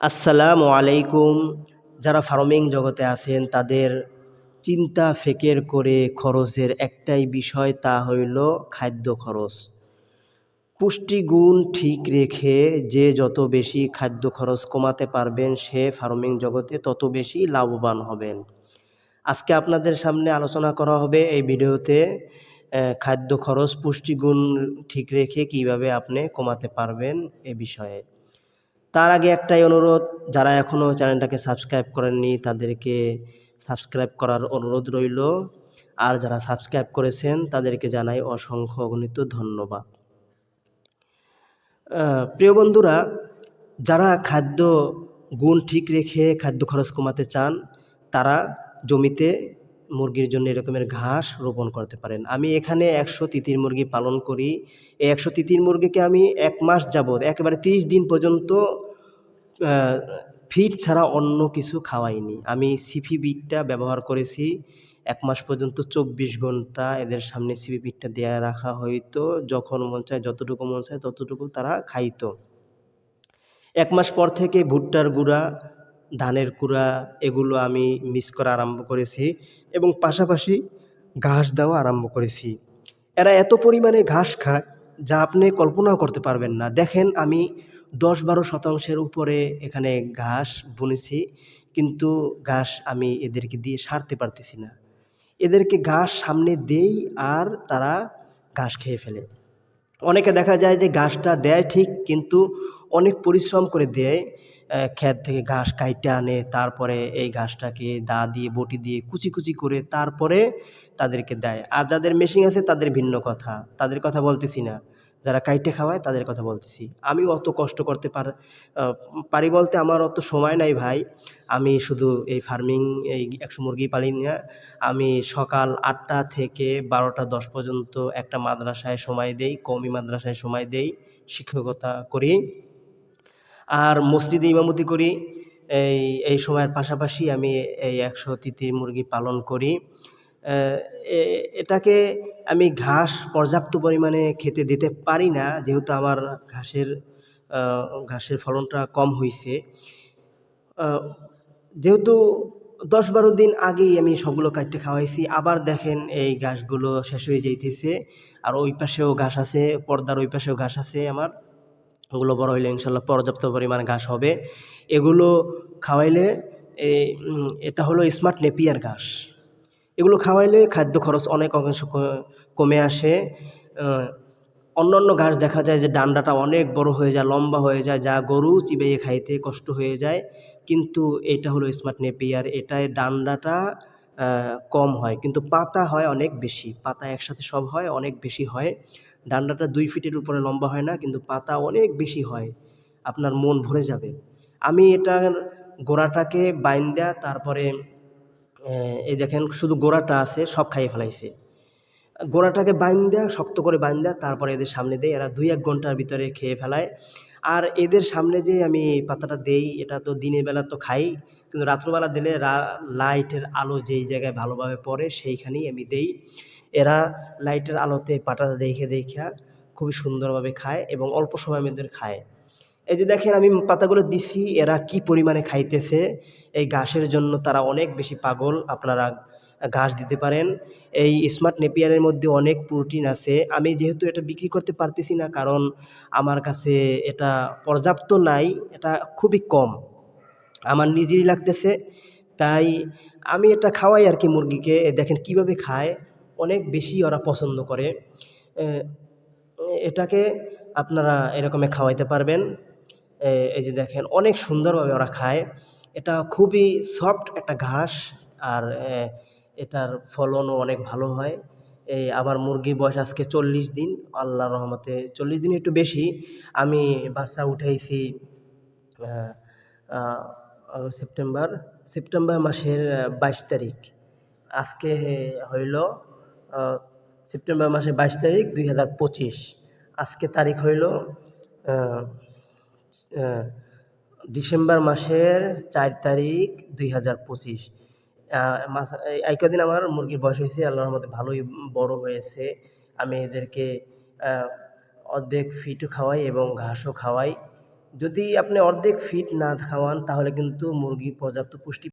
আসসালামু আলাইকুম। যারা ফার্মিং জগতে আছেন, তাদের চিন্তা ফেকের করে খরচের একটাই বিষয় তা হইল খাদ্য খরচ। পুষ্টিগুণ ঠিক রেখে যে যত বেশি খাদ্য খরচ কমাতে পারবেন, সে ফার্মিং জগতে তত বেশি লাভবান হবেন। আজকে আপনাদের সামনে আলোচনা করা হবে এই ভিডিওতে খাদ্য খরচ পুষ্টিগুণ ঠিক রেখে কীভাবে আপনি কমাতে পারবেন এ বিষয়ে। তার আগে একটাই অনুরোধ, যারা এখনও চ্যানেলটাকে সাবস্ক্রাইব করেননি তাদেরকে সাবস্ক্রাইব করার অনুরোধ রইল। আর যারা সাবস্ক্রাইব করেছেন তাদেরকে জানাই অসংখ্য অগণিত ধন্যবাদ। প্রিয় বন্ধুরা, যারা খাদ্য গুণ ঠিক রেখে খাদ্য খরচ কমাতে চান, তারা জমিতে মুরগির জন্য এরকমের ঘাস রোপণ করতে পারেন। আমি এখানে একশো তিতির মুরগি পালন করি। এই একশো তিতির মুরগিকে আমি এক মাস যাবৎ, একেবারে তিরিশ দিন পর্যন্ত ফিড ছাড়া অন্য কিছু খাওয়াইনি। আমি সিপি বিটটা ব্যবহার করেছি। এক মাস পর্যন্ত চব্বিশ ঘণ্টা এদের সামনে সিপি বিটটা দেওয়া রাখা হইতো। যখন মন চায়, যতটুকু মন চায়, ততটুকু তারা খাইতো। এক মাস পর থেকে ভুট্টার গুঁড়া, ধানের কুড়া এগুলো আমি মিস করা আরম্ভ করেছি এবং পাশাপাশি ঘাস দেওয়া আরম্ভ করেছি। এরা এত পরিমাণে ঘাস খায় যা আপনি কল্পনাও করতে পারবেন না। দেখেন, আমি দশ বারো শতাংশের উপরে এখানে ঘাস বুনেছি, কিন্তু ঘাস আমি এদেরকে দিয়ে সারতে পারতেছি না। এদেরকে ঘাস সামনে দেই আর তারা ঘাস খেয়ে ফেলে। অনেকে দেখা যায় যে ঘাসটা দেয় ঠিক, কিন্তু অনেক পরিশ্রম করে দেয় ক্ষেত থেকে ঘাস কাইটে আনে, তারপরে এই ঘাসটাকে দা দিয়ে, বটি দিয়ে কুচি কুচি করে তারপরে তাদেরকে দেয়। আর যাদের মেশিন আছে তাদের ভিন্ন কথা, তাদের কথা বলতেছি না। যারা কাইটে খাওয়ায় তাদের কথা বলতেছি। আমি অত কষ্ট করতে পার পারি বলতে আমার অত সময় নাই ভাই। আমি শুধু এই ফার্মিং এই একশো মুরগি পালি না। আমি সকাল আটটা থেকে বারোটা দশ পর্যন্ত একটা মাদ্রাসায় সময় দেই কমি মাদ্রাসায় সময় দেই, শিক্ষকতা করি। আর মসজিদে ইমামতি করি। এই এই সময়ের পাশাপাশি আমি এই একশো তিতি মুরগি পালন করি। এটাকে আমি ঘাস পর্যাপ্ত পরিমাণে খেতে দিতে পারি না, যেহেতু আমার ঘাসের ঘাসের ফলনটা কম হয়েছে যেহেতু দশ বারো দিন আগেই আমি সবগুলো কাটতে খাওয়াইছি, আবার দেখেন এই ঘাসগুলো শেষ হয়ে যাইতেছে, আর ওই পাশেও ঘাস আছে, পর্দার ওই পাশেও ঘাস আছে আমার। ওগুলো বড় হইলে ইনশাল্লাহ পর্যাপ্ত পরিমাণ ঘাস হবে। এগুলো খাওয়াইলে এটা হলো স্মার্ট নেপিয়ার ঘাস। এগুলো খাওয়াইলে খাদ্য খরচ অনেক অংশ কমে আসে। অন্য অন্য ঘাস দেখা যায় যে ডান্ডাটা অনেক বড় হয়ে যায়, লম্বা হয়ে যায়, যা গরু চিবাইয়ে খাইতে কষ্ট হয়ে যায়। কিন্তু এটা হলো স্মার্ট নেপিয়ার এটায় ডান্ডাটা কম হয়। কিন্তু পাতা হয় অনেক বেশি, পাতা একসাথে সব হয়, অনেক বেশি হয়। ডান্ডাটা দুই ফিটের উপরে লম্বা হয় না, কিন্তু পাতা অনেক বেশি হয়, আপনার মন ভরে যাবে। আমি এটার গোড়াটাকে বাইন্দা, তারপরে এই দেখেন শুধু গোড়াটা আছে, সব খাইয়ে ফেলাইছে। গোড়াটাকে বাইন্দা, শক্ত করে বাইন্দা, তারপরে এদের সামনে দেয় এরা দুই এক ঘণ্টার ভিতরে খেয়ে ফেলায়। আর এদের সামনে যে আমি পাতাটা দেই, এটা তো দিনের বেলা তো খাই, কিন্তু রাত্রবেলা দিলে লাইটের আলো যেই জায়গায় ভালোভাবে পড়ে, সেইখানেই আমি দেই। এরা লাইটের আলোতে পাটাটা দেখে দেখা খুবই সুন্দরভাবে খায় এবং অল্প সময়ের মধ্যে খায়। এই যে দেখেন আমি পাতাগুলো দিছি, এরা কি পরিমাণে খাইতেছে? এই ঘাসের জন্য তারা অনেক বেশি পাগল, আপনারা ঘাস দিতে পারেন। এই স্মার্ট নেপিয়ারের মধ্যে অনেক প্রোটিন আছে। আমি যেহেতু এটা বিক্রি করতে পারতেছি না, কারণ আমার কাছে এটা পর্যাপ্ত নাই, এটা খুবই কম। আমার নিজেরই লাগতেছে, তাই আমি এটা খাওয়াই আর কি মুরগিকে। দেখেন কীভাবে খায়, অনেক বেশি ওরা পছন্দ করে। এটাকে আপনারা এরকমে খাওয়াইতে পারবেন। এই যে দেখেন, অনেক সুন্দরভাবে ওরা খায়। এটা খুবই সফট একটা ঘাস, আর এটার ফলনও অনেক ভালো হয়। এই আমার মুরগির বয়স আজকে চল্লিশ দিন আল্লাহ রহমতে চল্লিশ দিন একটু বেশি। আমি বাচ্চা উঠাইছি সেপ্টেম্বর সেপ্টেম্বর মাসের বাইশ তারিখ। আজকে হইল সেপ্টেম্বর মাসের বাইশ তারিখ দুই হাজার পঁচিশ। আজকে তারিখ হইল ডিসেম্বর মাসের চার তারিখ দুই হাজার পঁচিশ। এই কদিন আমার মুরগির বয়স হয়েছে, আল্লাহর মধ্যে ভালোই বড় হয়েছে। আমি এদেরকে অর্ধেক ফিটও খাওয়াই এবং ঘাসও খাওয়াই। যদি আপনি অর্ধেক ফিট না খাওয়ান, তাহলে কিন্তু মুরগি পর্যাপ্ত পুষ্টি